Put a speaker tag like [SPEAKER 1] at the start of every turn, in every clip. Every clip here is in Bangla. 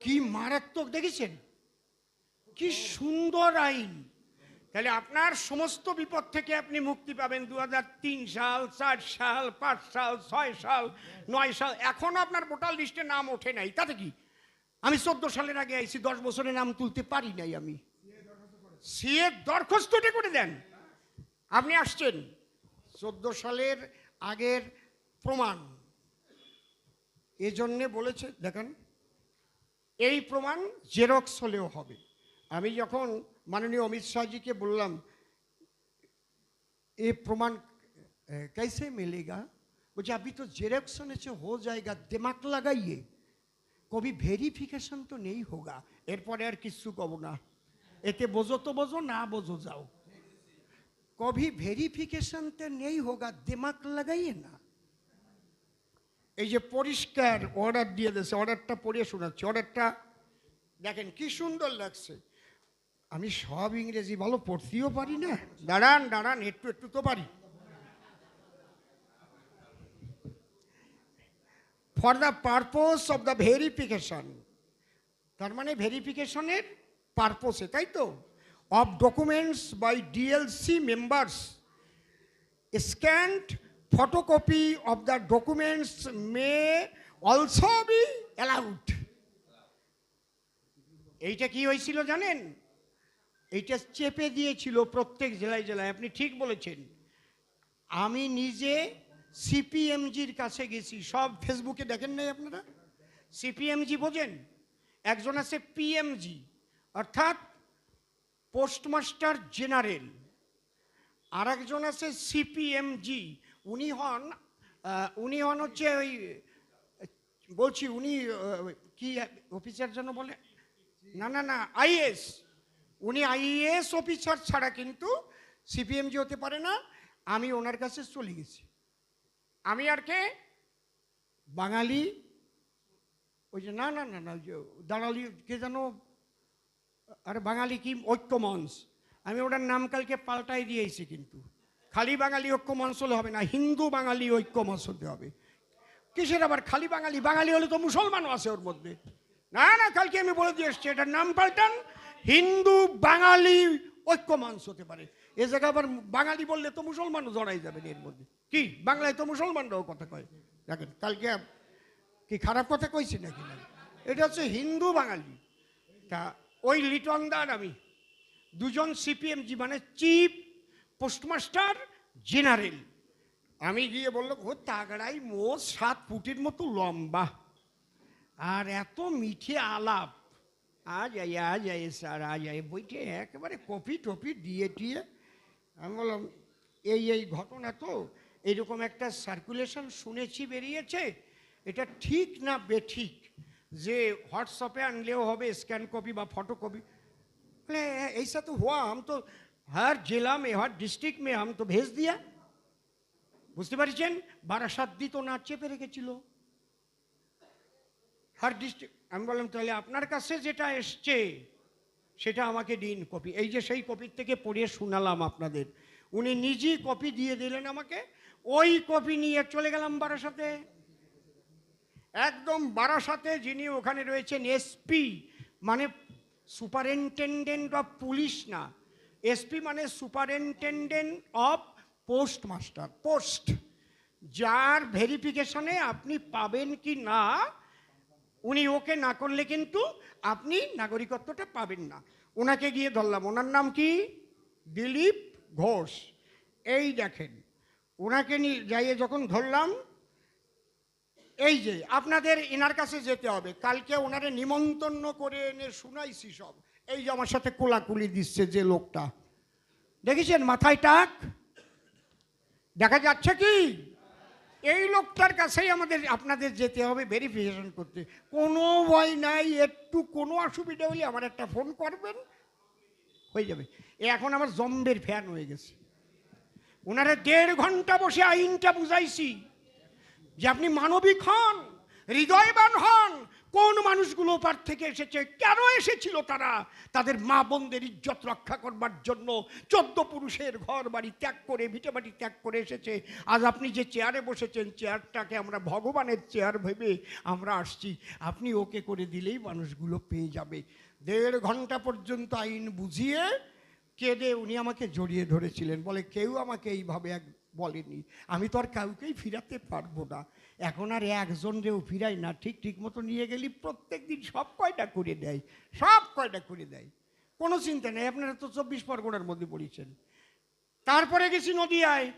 [SPEAKER 1] কি মারাত্মক দেখেছেন? কি সুন্দর আইন। তাহলে আপনার সমস্ত বিপদ থেকে আপনি মুক্তি পাবেন দু হাজার তিন সাল, চার সাল, পাঁচ সাল, ছয় সাল, নয় সাল। এখনও আপনার ভোটার লিস্টে নাম ওঠে নাই। তাতে কি? আমি চোদ্দ সালের আগে আইছি, দশ বছরে নাম তুলতে পারি নাই আমি। সিএ দরখাস্তটা করে দেন। আপনি আসছেন। চোদ্দ সালের আগের প্রমাণ। এজন্যে বলেছে, দেখেন। এই প্রমাণ জেরক্স হলেও হবে আমি যখন মাননীয় অমিত শাহজিকে বললাম এ প্রমাণ এ, कैसे मिलेगा বলছে আপনি তো জেরক্স होने से हो जाएगा दिमाग लगाइए কবি ভেরিফিকেশন তো নেই হোগা এরপরে আর কিচ্ছু কব না এতে বোঝো তো বোঝো না বোঝো যাও কবি ভেরিফিকেশন তো নেই হোগা দিমাগ লাগাইয়ে না এই যে পরিষ্কার অর্ডার দিয়ে দিয়েছে অর্ডারটা পড়িয়ে শোনাচ্ছি। অর্ডারটা দেখেন কি সুন্দর লাগছে। আমি সব ইংরেজি ভালো পড়তেও পারি না। দাঁড়ান দাঁড়ান, একটু একটু তো পারি। For the purpose of the verification তার মানে ভেরিফিকেশনের পারপোসে তাই তো? Of documents by DLC members scanned photocopy of the documents may also be allowed. এইটা কি হয়েছিল জানেন? এইটা চেপে দিয়েছিল প্রত্যেক জেলায় জেলায়। আপনি ঠিক বলেছেন। আমি নিজে সিপিএমজির কাছে গেছি। সব ফেসবুকে দেখেন নাই আপনারা? সিপিএমজি বোঝেন? একজন আছে পিএমজি। অর্থাৎ পোস্টমাস্টার জেনারেল। আর একজন আছে সিপিএমজি। উনি হন উনি হন হচ্ছে ওই, বলছি উনি কি অফিসার যেন বলে? না না না আইএস উনি আইএস অফিসার ছাড়া কিন্তু সিপিএমজি হতে পারে না। আমি ওনার কাছে চলে গেছি। আমি আর কে? বাঙালি। ওই যে, না না না না দাঁড়ালি কে যেন? আরে, বাঙালি কি? ঐক্যমঞ্চ। আমি ওটার নাম কালকে পাল্টাই দিয়েছি কিন্তু। খালি বাঙালি ঐক্য মঞ্চ হলে হবে না, হিন্দু বাঙালি ঐক্য মঞ্চ হতে হবে। কিসের আবার খালি বাঙালি? বাঙালি হলে তো মুসলমানও আছে ওর মধ্যে। না না, কালকে আমি বলে দিয়ে এসছি, এটার নাম পাল্টান। হিন্দু বাঙালি ঐক্য মঞ্চ হতে পারে। এ জায়গায় আবার বাঙালি বললে তো মুসলমানও জড়াই যাবেন এর মধ্যে। কি? বাংলায় তো মুসলমানরাও কথা কয়। দেখেন, কালকে কি খারাপ কথা কইছি নাকি? না এটা হচ্ছে হিন্দু বাঙালি। তা ওই লিটন লিটনদার আমি দুজন সিপিএমজি মানে চিফ পোস্টমাস্টার জেনারেল। আমি গিয়ে বলল ও তাগড়াই মোর সাত ফুটের মতো লম্বা আর এত মিঠে আলাপ। আজ যাই আজ যাই স্যার, আজ যাই বইটে একেবারে কপি টপি দিয়ে টিয়ে আমি বললাম, এই এই ঘটনা তো এরকম একটা সার্কুলেশন শুনেছি বেরিয়েছে। এটা ঠিক না বেঠিক? যে হোয়াটসঅ্যাপে আনলেও হবে স্ক্যান কপি বা ফটোকপি কপি এইসা তো হওয়া আম তো हर जिला में हर डिस्ट्रिक्ट में हम तो भेज दिया বুঝতে পারছেন বারাসাত তো না চেপে রেখেছিল হার ডিস্ট্রিক্ট আমি বললাম তাহলে আপনার কাছে যেটা এসছে সেটা আমাকে দিন কপি এই যে সেই কপির থেকে পড়িয়ে শোনালাম আপনাদের উনি নিজেই কপি দিয়ে দিলেন আমাকে ওই কপি নিয়ে চলে গেলাম বারাসাতে একদম বারাসাতে যিনি ওখানে রয়েছেন এসপি মানে সুপারিনটেন্ডেন্ট অফ পুলিশ না এসপি মানে superintendent of post master post যার ভেরিফিকেশনে আপনি পাবেন কি না উনি ওকে না করলে কিন্তু আপনি নাগরিকত্বটা পাবেন না। ওনাকে গিয়ে ধরলাম। ওনার নাম কি? দিলীপ ঘোষ। এই দেখেন ওনাকে নিয়ে যাইয়ে যখন ধরলাম এই যে আপনাদের এনার কাছে যেতে হবে। কালকে ওনারে নিমন্ত্রণ করে এনে শুনাইছি সব। এই যে আমার সাথে কোলাকুলি দিচ্ছে যে লোকটা। দেখেছেন মাথায় টাক? দেখা যাচ্ছে কি? এই লোকটার কাছেই আমাদের, আপনাদের যেতে হবে ভেরিফিকেশন করতে। কোনো ভয় নাই, একটু কোনো অসুবিধা হলে আমার একটা ফোন করবেন, হয়ে যাবে। এখন আমার জম্বের ফ্যান হয়ে গেছে। ওনারা দেড় ঘণ্টা বসে আইনটা বুঝাইছি যে আপনি মানবিক হন, হৃদয়বান হন কোন মানুষগুলো ওপার থেকে এসেছে? কেন এসেছিল তারা? তাদের মা বোনদের ইজ্জত রক্ষা করবার জন্য চোদ্দ পুরুষের ঘর বাড়ি ত্যাগ করে, ভিটে বাড়ি ত্যাগ করে এসেছে। আজ আপনি যে চেয়ারে বসেছেন, চেয়ারটাকে আমরা ভগবানের চেয়ার ভেবে আমরা আসছি। আপনি ওকে করে দিলেই মানুষগুলো পেয়ে যাবে। দেড় ঘণ্টা পর্যন্ত আইন বুঝিয়ে কেঁদে উনি আমাকে জড়িয়ে ধরেছিলেন। বলে কেউ আমাকে এইভাবে এক বলেনি আমি তো আর কাউকেই ফিরাতে পারব না। এখন আর একজন রেও ফিরাই না। ঠিক ঠিক মতো নিয়ে গেলি প্রত্যেক দিন সব কয়টা করে দেয়? সব কয়টা করে দেয়? কোনো চিন্তা নেই। আপনারা তো চব্বিশ পরগনার মধ্যে পড়েছেন। তারপরে গেছি নদিয়ায়।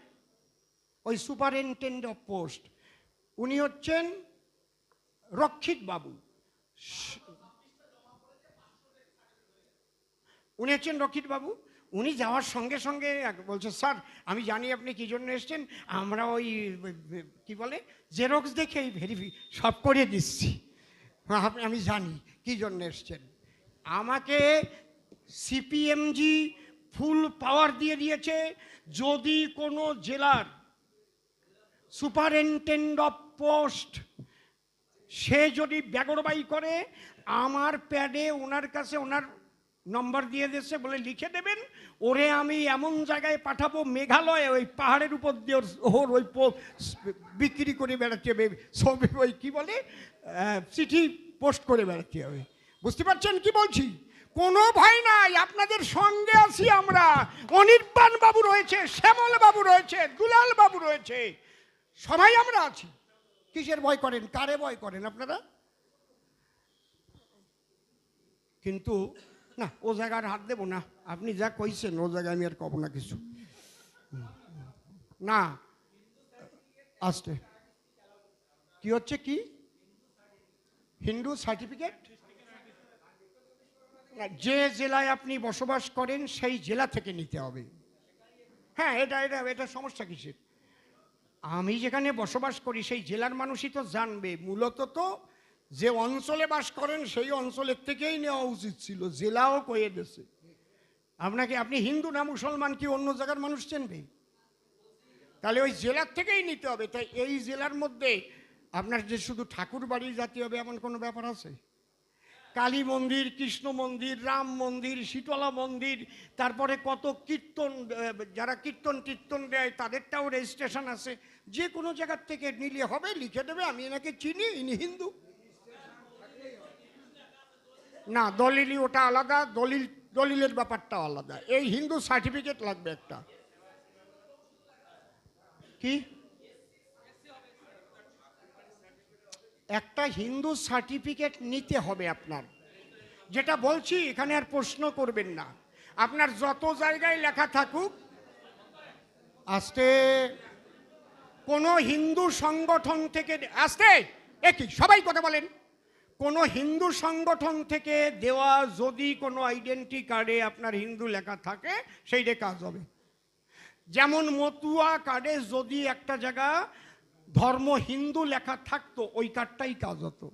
[SPEAKER 1] ওই সুপারিনটেন্ড অফ পোস্ট। উনি হচ্ছেন রক্ষিত বাবু। উনি হচ্ছেন রক্ষিত বাবু। উনি যাওয়ার সঙ্গে সঙ্গে বলছে, স্যার, আমি জানি আপনি কী জন্য এসছেন, আমরা ওই, কি বলে জেরক্স দেখেই ভেরিফি, সব করে দিচ্ছি। আমি জানি কী জন্য এসছেন। আমাকে সিপিএমজি ফুল পাওয়ার দিয়ে দিয়েছে, যদি কোনো জেলার সুপারিনটেন্ডেন্ট অফ পোস্ট সে যদি ব্যাগরবাই করে, আমার প্যাডে ওনার কাছে, ওনার নম্বর দিয়ে দিয়েছে, বলে লিখে দেবেন, ওরে আমি এমন জায়গায় পাঠাবো, মেঘালয়ে ওই পাহাড়ের উপর দিয়ে ওর- ওই বিক্রি করে বেড়াতে হবে ওই কী বলে চিঠি পোস্ট করে বেড়াতে হবে। বুঝতে পারছেন কি বলছি? কোনো ভয় নাই, আপনাদের সঙ্গে আছি আমরা। অনির্বাণ বাবু রয়েছে, শ্যামল বাবু রয়েছে, দুলাল বাবু রয়েছে। সবাই আমরা আছি। কিসের ভয় করেন? কারে ভয় করেন আপনারা? কিন্তু না, ও জায়গার হাত দেবো না। আপনি যা কইছেন, ও জায়গায় আমি আর কব না কিছু। না, আসতে। কি হচ্ছে কি? হিন্দু সার্টিফিকেট? যে জেলায় আপনি বসবাস করেন, সেই জেলা থেকে নিতে হবে। হ্যাঁ এটা এটা এটা সমস্যা কিসের? আমি যেখানে বসবাস করি, সেই জেলার মানুষই তো জানবে। মূলত তো যে অঞ্চলে বাস করেন, সেই অঞ্চলের থেকেই নেওয়া উচিত ছিল। জেলাও কয়ে দিয়েছে। আপনাকে, আপনি হিন্দু না মুসলমান, কি অন্য জায়গার মানুষ চেনবে? তাহলে ওই জেলার থেকেই নিতে হবে। তাই এই জেলার মধ্যে আপনার যে শুধু ঠাকুর বাড়ি জাতি হবে, এমন কোনো ব্যাপার আছে? কালী মন্দির, কৃষ্ণ মন্দির, রাম মন্দির, শীতলা মন্দির, তারপরে কত কীর্তন যারা কীর্তন কীর্তন দেয়, তাদেরটাও রেজিস্ট্রেশন আছে। যে কোনো জায়গার থেকে নিলে হবে, লিখে দেবে, আমি এনাকে চিনি, ইনি হিন্দু। না দলিলি ওটা আলাদা, দলিল, দলিলের ব্যাপারটা আলাদা। এই হিন্দু সার্টিফিকেট লাগবে একটা। কি? একটা হিন্দু সার্টিফিকেট নিতে হবে আপনার। যেটা বলছি, এখানে আর প্রশ্ন করবেন না। আপনার যত জায়গায় লেখা থাকুক, আস্তে, কোনো হিন্দু সংগঠন থেকে, আসতে একই সবাই কথা বলেন। কোনো হিন্দু সংগঠন থেকে দেওয়া যদি কোনো আইডেন্টি কার্ডে আপনার হিন্দু লেখা থাকে, সেইটা কাজ হবে। যেমন মতুয়া কার্ডে যদি একটা জায়গা ধর্ম হিন্দু লেখা থাকতো, ওই কার্ডটাই কাজ হতো।